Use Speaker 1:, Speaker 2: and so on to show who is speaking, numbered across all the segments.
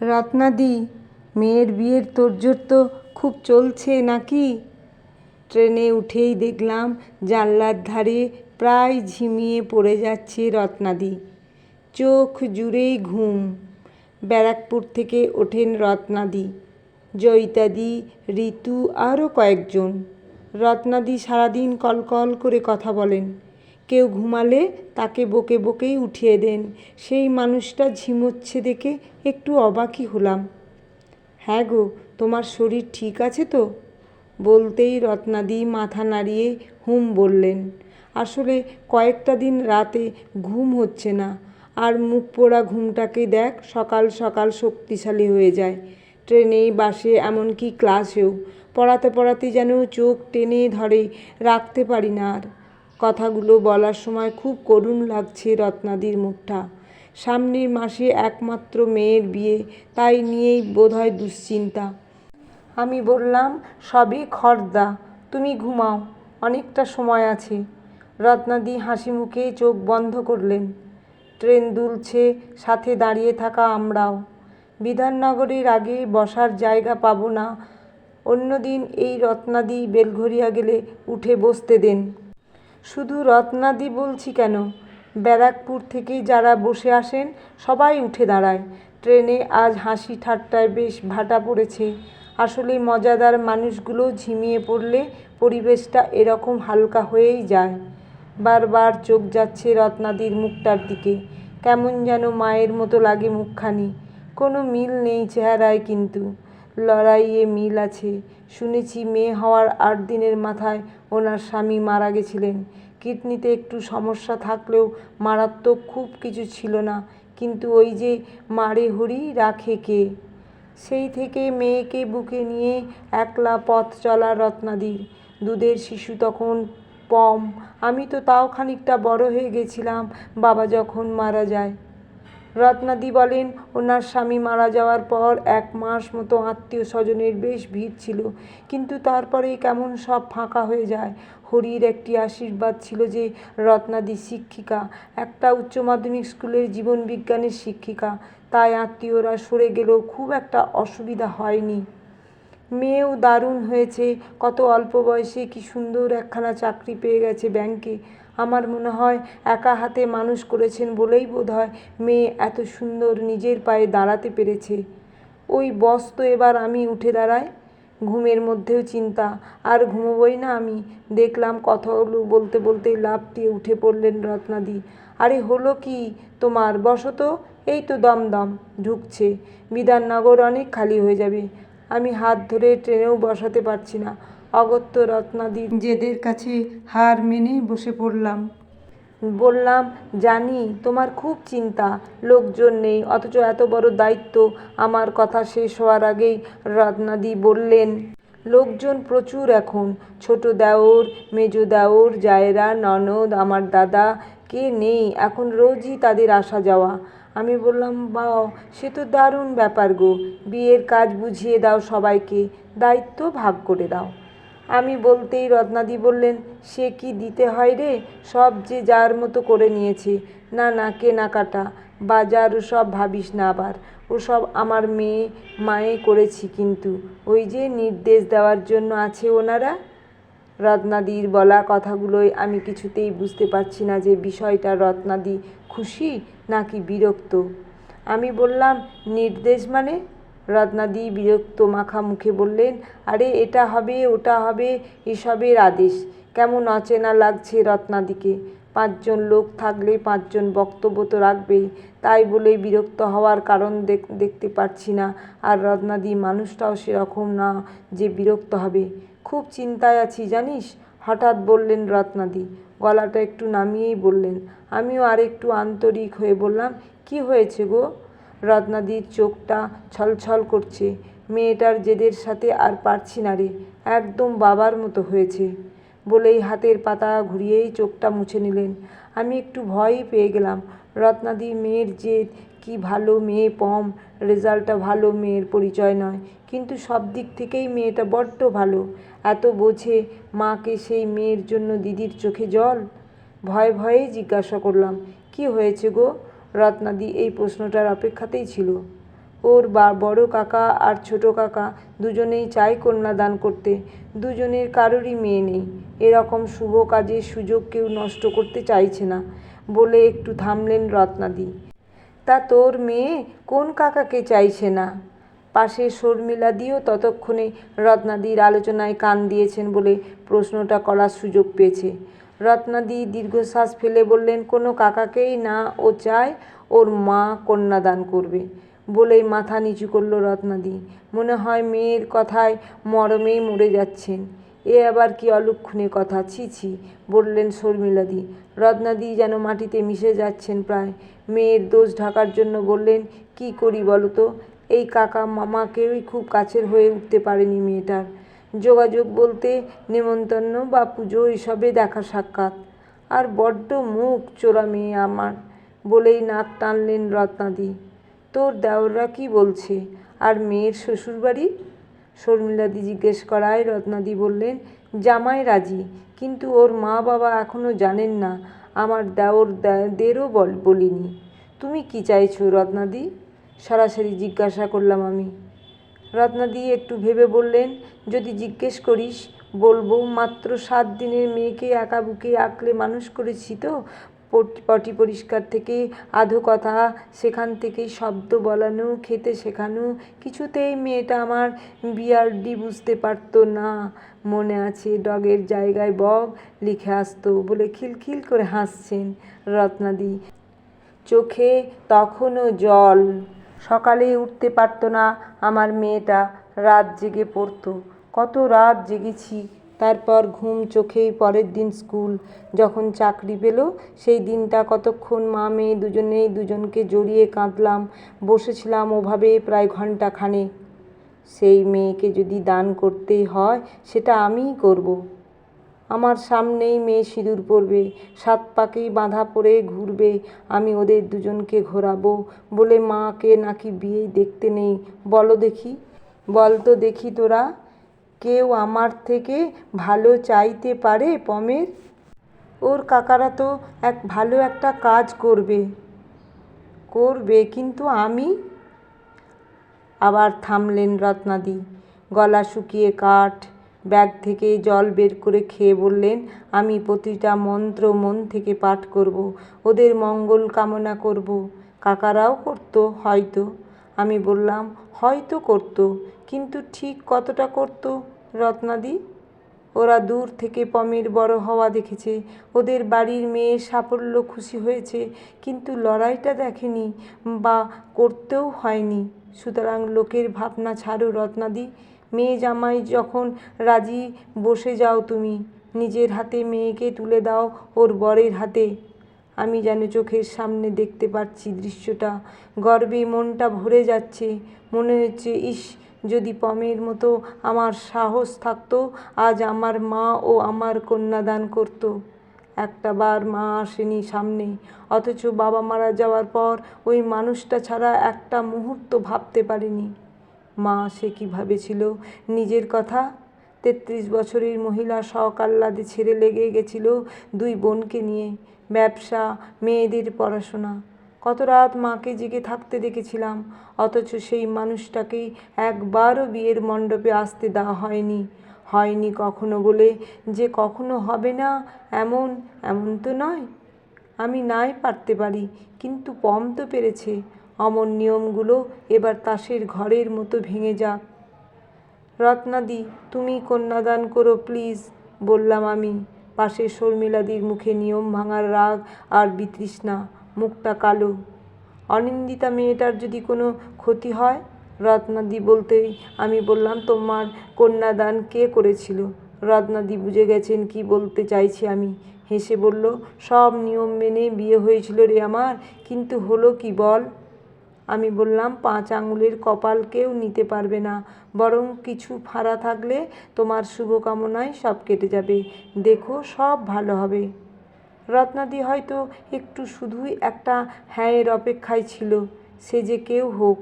Speaker 1: রত্নাদি মেয়ের বিয়ের তোড়জোড় তো খুব চলছে নাকি? ট্রেনে উঠেই দেখলাম জানলার ধারে প্রায় ঝিমিয়ে পড়ে যাচ্ছে রত্নাদি চোখ জুড়েই ঘুম। ব্যারাকপুর থেকে ওঠেন রত্নাদি জয়িতাদি ঋতু আরও কয়েকজন। রত্নাদি সারাদিন কলকল করে কথা বলেন। কেউ ঘুমালে তাকে বকে বকেই উঠিয়ে দেন। সেই মানুষটা ঝিমোচ্ছে দেখে একটু অবাকই হলাম। হ্যাঁ গো, তোমার শরীর ঠিক আছে তো? বলতেই রত্নাদি মাথা নাড়িয়ে হুম বললেন। আসলে কয়েকটা দিন রাতে ঘুম হচ্ছে না। আর মুখ পোড়া ঘুমটাকে দেখ, সকাল সকাল শক্তিশালী হয়ে যায়। ট্রেনেই বাসে, এমনকি ক্লাসেও। পড়াতে পড়াতে যেন চোখ টেনে ধরে, রাখতে পারি না আর। কথাগুলো বলার সময় খুব করুণ লাগছে রত্নাদির মুখটা। সামনের মাসে একমাত্র মেয়ের বিয়ে, তাই নিয়েই বোধহয় দুশ্চিন্তা। আমি বললাম, সবই খর্দা, তুমি ঘুমাও, অনেকটা সময় আছে। রত্নাদি হাসি মুখে চোখ বন্ধ করলেন। ট্রেন দুলছে, সাথে দাঁড়িয়ে থাকা আমরাও। বিধাননগরের আগে বসার জায়গা পাবো না। অন্যদিন এই রত্নাদি বেলঘরিয়া গেলে উঠে বসতে দেন। শুধু রত্নাদি বলছি কেন? ব্যারাকপুর থেকে যারা বসে আসেন, সবাই উঠে দাঁড়ায়। ট্রেনে আজ হাসি ঠাট্টায় বেশ ভাটা পড়েছে। আসলে মজাদার মানুষগুলো ঝিমিয়ে পড়লে পরিবেশটা এরকম হালকা হয়েই যায়। বারবার চোখ যাচ্ছে রত্নাদির মুখটার দিকে। কেমন যেন মায়ের মতো লাগে মুখখানি। কোনো মিল নেই চেহারায় কিন্তু। লড়াইয়ে মিল আছে। শুনেছি মেয়ে হওয়ার আট দিনের মাথায় ওনার স্বামী মারা গেছিলেন। কিডনিতে একটু সমস্যা থাকলেও মারাত্মক খুব কিছু ছিল না, কিন্তু ওই যে মারে হরি রাখে কে? সেই থেকে মেয়েকে বুকে নিয়ে একলা পথ চলা রত্নাদির। দুধের শিশু তখন পম। আমি তো তাও খানিকটা বড় হয়ে গেছিলাম, বাবা যখন মারা যায়। রত্নাদি বলেন, ওনার স্বামী মারা যাওয়ার পর এক মাস মতো আত্মীয় স্বজনের বেশ ভিড় ছিল। কিন্তু তারপরে কেমন সব ফাঁকা হয়ে যায়। হরির একটি আশীর্বাদ ছিল যে, রত্নাদি শিক্ষিকা, একটা উচ্চ মাধ্যমিক স্কুলের জীবন বিজ্ঞানের শিক্ষিকা। তাই আত্মীয়রা সরে গেলেও খুব একটা অসুবিধা হয়নি। মেয়েও দারুণ হয়েছে। কত অল্প বয়সে কি সুন্দর একখানা চাকরি পেয়ে গেছে ব্যাংকে। আমার মনে হয় একা হাতে মানুষ করেছেন বলেই বোধ হয় মেয়ে এত সুন্দর নিজের পায়ে দাঁড়াতে পেরেছে। ওই বস তো এবার আমি উঠে দাঁড়াই। ঘুমের মধ্যেও চিন্তা। আর ঘুমোবই না আমি। দেখলাম কথাগুলো বলতে বলতে লাফ দিয়ে উঠে পড়লেন রত্নাদি। আরে হলো কি তোমার? বসো তো। এই তো দমদম। ঢুকছে। বিধাননগর অনেক খালি হয়ে যাবে। আমি হাত ধরে ট্রেনেও বসাতে পারছি না। অগত্য রত্নাদি। যেদের কাছে হার মেনে বসে পড়লাম। বললাম জানি তোমার খুব চিন্তা। লোকজন নেই অথচ এত বড় দায়িত্ব। আমার কথা শেষ হওয়ার আগেই রত্নাদি বললেন লোকজন প্রচুর এখন। ছোট দেওর মেজো দেওর জায়রা ননদ আমার দাদা কে নেই? এখন রোজই তাদের আসা যাওয়া। আমি বললাম বাও সে তো দারুণ ব্যাপার গো। বিয়ের কাজ বুঝিয়ে দাও সবাইকে। দায়িত্ব ভাগ করে দাও। আমি বলতেই রত্নাদি বললেন, সে কি দিতে হয় রে? সব যে যার মতো করে নিয়েছে। না না, কেনাকাটা। বাজার ও সব ভাবিস না আবার। ওসব আমার মেয়ে, মায়ে করেছি কিন্তু। ওই যে নির্দেশ দেওয়ার জন্য আছে ওনারা? রত্নাদির বলা কথাগুলোই আমি কিছুতেই বুঝতে পারছি না যে বিষয়টা রত্নাদি খুশি নাকি বিরক্ত। আমি বললাম, নির্দেশ মানে? রত্নাদি বিরক্ত মাখা মুখে বললেন, আরে, এটা হবে, ওটা হবে, এসবের আদেশ। কেমন অচেনা লাগছে রত্নাদিকে। পাঁচজন লোক থাকলে পাঁচজন বক্তব্য তো রাখবেই। তাই বলে বিরক্ত হওয়ার কারণ দেখতে পারছি না। আর রত্নাদি মানুষটাও সেরকম না যে বিরক্ত হবে। খুব চিন্তায় আছি, জানিস? হঠাৎ বললেন রত্নাদি। গলাটা একটু নামিয়েই বললেন, আমিও আর একটু আন্তরিক হয়ে বললাম, কি হয়েছে গো? রত্নাদির চোখটা ছলছল করছে। মেয়েটার জেদের সাথে আর পারছি না রে, একদম বাবার মতো হয়েছে। বলেই হাতের পাতা ঘুরিয়েই চোখটা মুছে নিলেন। আমি একটু ভয়ই পেয়ে গেলাম। রত্নাদি, মেয়ের জেদ কি ভালো মেয়ে পম, রেজাল্টটা ভালো মেয়ের পরিচয় নয়। কিন্তু সব দিক থেকেই মেয়েটা বড্ড ভালো। এত বোঝে মাকে সেই মেয়ের জন্য দিদির চোখে জল? ভয়ে ভয়েই জিজ্ঞাসা করলাম, কি হয়েছে গো? রত্নাদি এই প্রশ্নটার অপেক্ষাতেই ছিল। ওর বা, বড় কাকা আর ছোট কাকা দুজনেই চায় কন্যাদান করতে। দুজনের কারোরই মেয়ে নেই। এরকম শুভ কাজের সুযোগ কেউ নষ্ট করতে চাইছে না বলে একটু থামলেন রত্নাদি। তা তোর মেয়ে কোন কাকাকে চাইছে না? পাশে শর্মিলাদিও ততক্ষণে রত্নাদির আলোচনায় কান দিয়েছেন বলে প্রশ্নটা করার সুযোগ পেয়েছে। রত্নাদি দীর্ঘশ্বাস ফেলে বললেন, কোনো কাকাকেই না ও চায়, ওর মা কন্যাদান করবে। বলেই মাথা নিচু করল রত্নাদি। মনে হয় মেয়ের কথায় মরমেই মরে যাচ্ছেন। এ আবার কি অলক্ষণে কথা? ছি ছি, বললেন শর্মিলাদি। রত্নাদি যেন মাটিতে মিশে যাচ্ছেন প্রায়। মেয়ের দোষ ঢাকার জন্য বললেন, কি করি বলো তো? এই কাকা মামা কেউই খুব কাছের হয়ে উঠতে পারেনি মেয়েটার। যোগাযোগ বলতে নেমন্তন্ন বা পুজো এসবে দেখা সাক্ষাৎ। আর বড্ড মুখ চোরা মেয়ে আমার, বলেই নাক টানলেন রত্নাদি। তোর দেওররা কি বলছে? আর মেয়ের শ্বশুরবাড়ি? শর্মিলাদি জিজ্ঞেস করায় রত্নাদি বললেন, জামাই রাজি, কিন্তু ওর মা বাবা এখনও জানেন না, আমার দেওর দেরও বল, বলিনি। তুমি কি চাইছো রত্নাদি? সরাসরি জিজ্ঞাসা করলাম আমি। রত্নাদি একটু ভেবে বললেন, যদি জিজ্ঞেস করিস, বলব মাত্র সাত দিনের মেয়েকে একা বুকে আঁকলে মানুষ করেছি তো? পট- পরিষ্কার থেকে আধো কথা, সেখান থেকেই শব্দ বলানো, খেতে শেখানো, কিছুতেই মেয়েটা আমার বিআরডি বুঝতে পারতো না। মনে আছে ডগের জায়গায় বগ লিখে আসতো, বলে খিলখিল করে হাসছেন রত্নাদি চোখে তখনও জল সকালে উঠতে পারতো না আমার মেয়েটা। রাত জেগে পড়তো। কত রাত জেগেছি। তারপর ঘুম চোখেই পরের দিন স্কুল। যখন চাকরি পেল, সেই দিনটা কতক্ষণ মা মেয়ে দুজনেই দুজনকে জড়িয়ে কাঁদলাম। বসেছিলাম ওভাবে প্রায় ঘণ্টা খানেক সেই মেয়েকে যদি দান করতেই হয়, সেটা আমিই করব। আমার সামনেই মেয়ে সিঁদুর পরবে, সাত পাকেই বাঁধা পরে ঘুরবে, আমি ওদের দুজনকে ঘোরাবো বলে মাকে নাকি বিয়ে দেখতে নেই। বলো দেখি, বল তো দেখি তোরা, কেউ আমার থেকে ভালো চাইতে পারে পমের? ওর কাকারা তো এক ভালো একটা কাজ করবে। করবে কিন্তু আমি? আবার থামলেন রত্নাদি, গলা শুকিয়ে কাঠ ব্যাগ থেকে জল বের করে খেয়ে বললেন, আমি প্রতিটা মন্ত্র মন থেকে পাঠ করব, ওদের মঙ্গল কামনা করব। কাকারাও করতো হয়তো। আমি বললাম, হয়তো করতো, কিন্তু ঠিক কতটা করতো, রত্নাদি? ওরা দূর থেকে পমের বড় হওয়া দেখেছে, ওদের বাড়ির মেয়ের সাফল্য খুশি হয়েছে, কিন্তু লড়াইটা দেখেনি বা করতেও হয়নি। সুতরাং লোকের ভাবনা ছাড়ো রত্নাদি। মেয়ে জামাই যখন রাজি, বসে যাও তুমি। নিজের হাতে মেয়েকে তুলে দাও ওর বরের হাতে। আমি যেন চোখের সামনে দেখতে পাচ্ছি দৃশ্যটা। গর্বে মনটা ভরে যাচ্ছে। মনে হচ্ছে, ইস, যদি পমের মতো আমার সাহস থাকতো, আজ আমার মা ও আমার কন্যাদান করতো। একটা বার মা আসেনি সামনে। অথচ বাবা মারা যাওয়ার পর ওই মানুষটা ছাড়া একটা মুহূর্ত ভাবতে পারিনি। মা সে কী ভেবেছিল নিজের কথা? তেত্রিশ বছরের মহিলা শখ আহ্লাদে ছেড়ে লেগে গেছিল দুই বোনকে নিয়ে। ব্যবসা, মেয়েদের পড়াশোনা। কত রাত মাকে জেগে থাকতে দেখেছিলাম, অথচ সেই মানুষটাকেই একবারও বিয়ের মণ্ডপে আসতে দেওয়া হয়নি। হয়নি কখনো বলে যে কখনো হবে না, এমন এমন তো নয়। আমি নাই পারতে পারি, কিন্তু পম তো পেরেছে। অমন নিয়মগুলো এবার তাসের ঘরের মতো ভেঙে যাক রত্নাদি, তুমি কন্যাদান করো প্লিজ, বললাম আমি। পাশে শর্মিলাদির মুখে নিয়ম ভাঙার রাগ আর বিতৃষ্ণা, মুখটা কালো। অনিন্দিতা মেয়েটার যদি কোনো ক্ষতি হয়? রত্নাদি বলতেই আমি বললাম, তোমার কন্যাদান কে করেছিল? রত্নাদি বুঝে গেছেন কি বলতে চাইছি আমি। হেসে বলল, সব নিয়ম মেনে বিয়ে হয়েছিল রে আমার, কিন্তু হলো কি বল? আমি বললাম, পাঁচ আঙুলের কপাল কেউ নিতে পারবে না। বরং কিছু ফাড়া থাকলে তোমার শুভকামনায় সব কেটে যাবে। দেখো, সব ভালো হবে। রত্নাদি হয়তো একটু শুধুই একটা হ্যাঁয়ের অপেক্ষায় ছিল। সে যে কেউ হোক,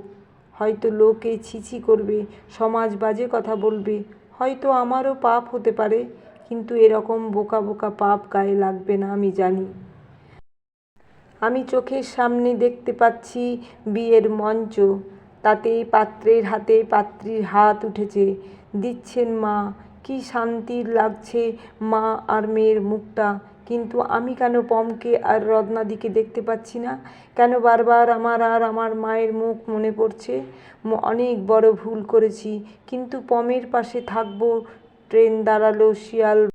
Speaker 1: হয়তো লোকে ছিছি করবে, সমাজ বাজে কথা বলবে। হয়তো আমারও পাপ হতে পারে, কিন্তু এরকম বোকা বোকা পাপ গায়ে লাগবে না, আমি জানি। আমি চোখের সামনে দেখতে পাচ্ছি বিয়ের মঞ্চ। তাতে পাত্রের হাতে পাত্রীর হাত উঠেছে। দিচ্ছেন মা, কি শান্তির লাগছে মা আর মেয়ের মুখটা। কিন্তু আমি কেন পমকে আর রত্নাদিকে দেখতে পাচ্ছি না? কেন বারবার আমার আর আমার মায়ের মুখ মনে পড়ছে? অনেক বড় ভুল করেছি। কিন্তু পমের পাশে থাকব, ট্রেন দাঁড়াল শিয়াল